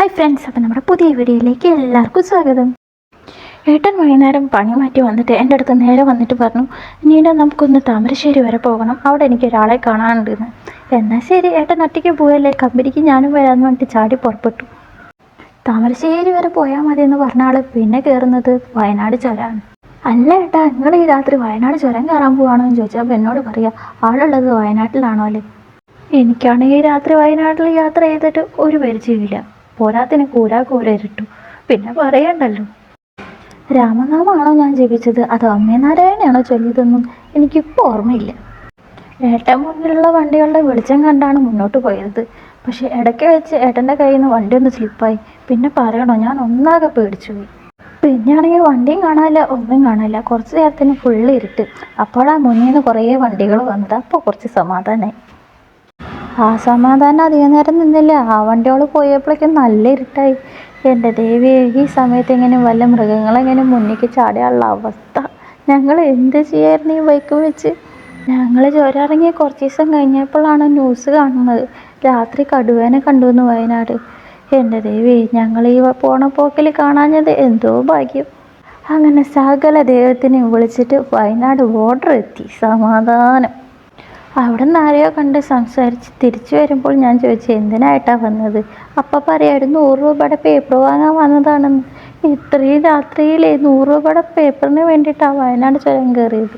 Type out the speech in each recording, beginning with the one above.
Hi friends അപ്പോൾ നമ്മുടെ പുതിയ വീഡിയോയിലേക്ക് എല്ലാവർക്കും സ്വാഗതം. ഏട്ടൻ വൈകുന്നേരം പണി മാറ്റി വന്നിട്ട് എന്റെ അടുത്ത് നേരെ വന്നിട്ട് പറഞ്ഞു നീണ്ട നമുക്കൊന്ന് താമരശ്ശേരി വരെ പോകണം. അവിടെ എനിക്ക് ഒരാളെ കാണാനുണ്ടെന്ന്. എന്നാൽ ശരി ഏട്ടൻ ഒറ്റയ്ക്ക് പോയല്ലേ? കമ്പനിക്ക് ഞാനും വരാമെന്ന് പറഞ്ഞിട്ട് ചാടി പുറപ്പെട്ടു. താമരശ്ശേരി വരെ പോയാൽ മതി എന്ന് പറഞ്ഞ ആൾ പിന്നെ കയറുന്നത് വയനാട് ചുരമാണ് അല്ല ഏട്ടാ നിങ്ങൾ ഈ രാത്രി വയനാട് ചുരം കയറാൻ പോവാണോ എന്ന് ചോദിച്ചാൽ അപ്പം എന്നോട് പറയാം ആളുള്ളത് വയനാട്ടിലാണോ അല്ലേ? എനിക്കാണെങ്കിൽ രാത്രി വയനാട്ടിൽ യാത്ര ചെയ്തിട്ട് ഒരു പരിചയമില്ല പോരാത്തിന് കൂരാ ഇരുട്ടു പിന്നെ പറയണ്ടല്ലോ. രാമനാമാണോ ഞാൻ ജപിച്ചത്? അതോ അമ്മേ നാരായണയാണോ ചൊല്ലിയതെന്നും എനിക്കിപ്പോൾ ഓർമ്മയില്ല. ഏട്ടൻ മുന്നിലുള്ള വണ്ടികളുടെ വെളിച്ചം കണ്ടാണ് മുന്നോട്ട് പോയത്. പക്ഷെ ഇടയ്ക്ക് വെച്ച് ഏട്ടന്റെ കയ്യിൽ നിന്ന് വണ്ടി ഒന്ന് സ്ലിപ്പായി. പിന്നെ പറയണോ ഞാൻ ഒന്നാകെ പേടിച്ചു പോയി പിന്നെയാണെങ്കിൽ വണ്ടിയും കാണാനില്ല ഒന്നും കാണാനില്ല. കുറച്ച് നേരത്തിന് ഫുള്ള് ഇരുട്ട്. അപ്പോഴാണ് മുന്നിൽ നിന്ന് കുറേ വണ്ടികൾ വന്നത്. അപ്പോൾ കുറച്ച് സമാധാനമായി ആ സമാധാനം അധികം നേരം നിന്നില്ല. ആ വണ്ടിയോട് പോയപ്പോഴേക്കും നല്ല ഇരുട്ടായി. എന്റെ ദേവി ഈ സമയത്ത് എങ്ങനെ വല്ല മൃഗങ്ങളെങ്ങനെ മുന്നിലേക്ക് ചാടിയുള്ള അവസ്ഥ. ഞങ്ങൾ എന്ത് ചെയ്യായിരുന്നു ഈ ബൈക്ക് വെച്ച് ഞങ്ങൾ ചോരിറങ്ങിയ കുറച്ച് ദിവസം കഴിഞ്ഞപ്പോഴാണ് ന്യൂസ് കാണുന്നത്. രാത്രി കടുവേനെ കണ്ടു എന്ന് വയനാട്. എന്റെ ദേവി ഞങ്ങൾ ഈ പോണ പോക്കിൽ കാണാഞ്ഞത് എന്തോ ഭാഗ്യം. അങ്ങനെ സകല ദൈവത്തിനെ വിളിച്ചിട്ട് വയനാട് ബോർഡർ എത്തി. സമാധാനം. അവിടെ നിന്ന് ആരെയോ കണ്ട് സംസാരിച്ച് തിരിച്ചു വരുമ്പോൾ ഞാൻ ചോദിച്ചു എന്തിനായിട്ടാണ് വന്നത്? അപ്പം പറയാം ഒരു നൂറ് രൂപയുടെ പേപ്പർ വാങ്ങാൻ വന്നതാണെന്ന്. ഇത്രയും രാത്രിയിൽ നൂറ് രൂപയുടെ പേപ്പറിന് വേണ്ടിയിട്ടാണ് വയനാട് ചുരം കയറിയത്.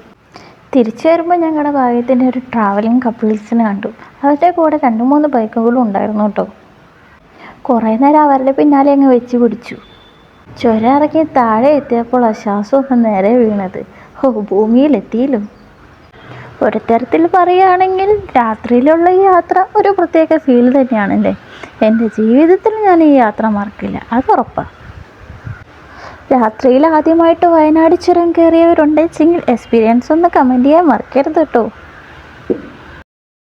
തിരിച്ചു വരുമ്പോൾ ഞങ്ങളുടെ ഭാഗ്യത്തിന്റെ ഒരു ട്രാവലിംഗ് കപ്പിൾസിനെ കണ്ടു. അവരുടെ കൂടെ രണ്ട് മൂന്ന് ബൈക്കുകളും ഉണ്ടായിരുന്നു കേട്ടോ. കുറേ നേരം അവരുടെ പിന്നാലെ അങ്ങ് വെച്ച് പിടിച്ചു. ചുരം ഇറങ്ങി താഴെ എത്തിയപ്പോൾ ആ ശ്വാസം ഒന്ന് നേരെ വീണത്. ഓ ഭൂമിയിലെത്തിയല്ലോ. ഒരു തരത്തിൽ പറയുകയാണെങ്കിൽ രാത്രിയിലുള്ള ഈ യാത്ര ഒരു പ്രത്യേക ഫീൽ തന്നെയാണല്ലേ? എന്റെ ജീവിതത്തിൽ ഞാൻ ഈ യാത്ര മറക്കില്ല. അത് ഉറപ്പാണ് രാത്രിയിൽ ആദ്യമായിട്ട് വയനാട് ചുരം കയറിയവരുണ്ടെച്ചെങ്കിൽ എക്സ്പീരിയൻസ് ഒന്ന് കമന്റ് ചെയ്യാൻ മറക്കരുത് കേട്ടോ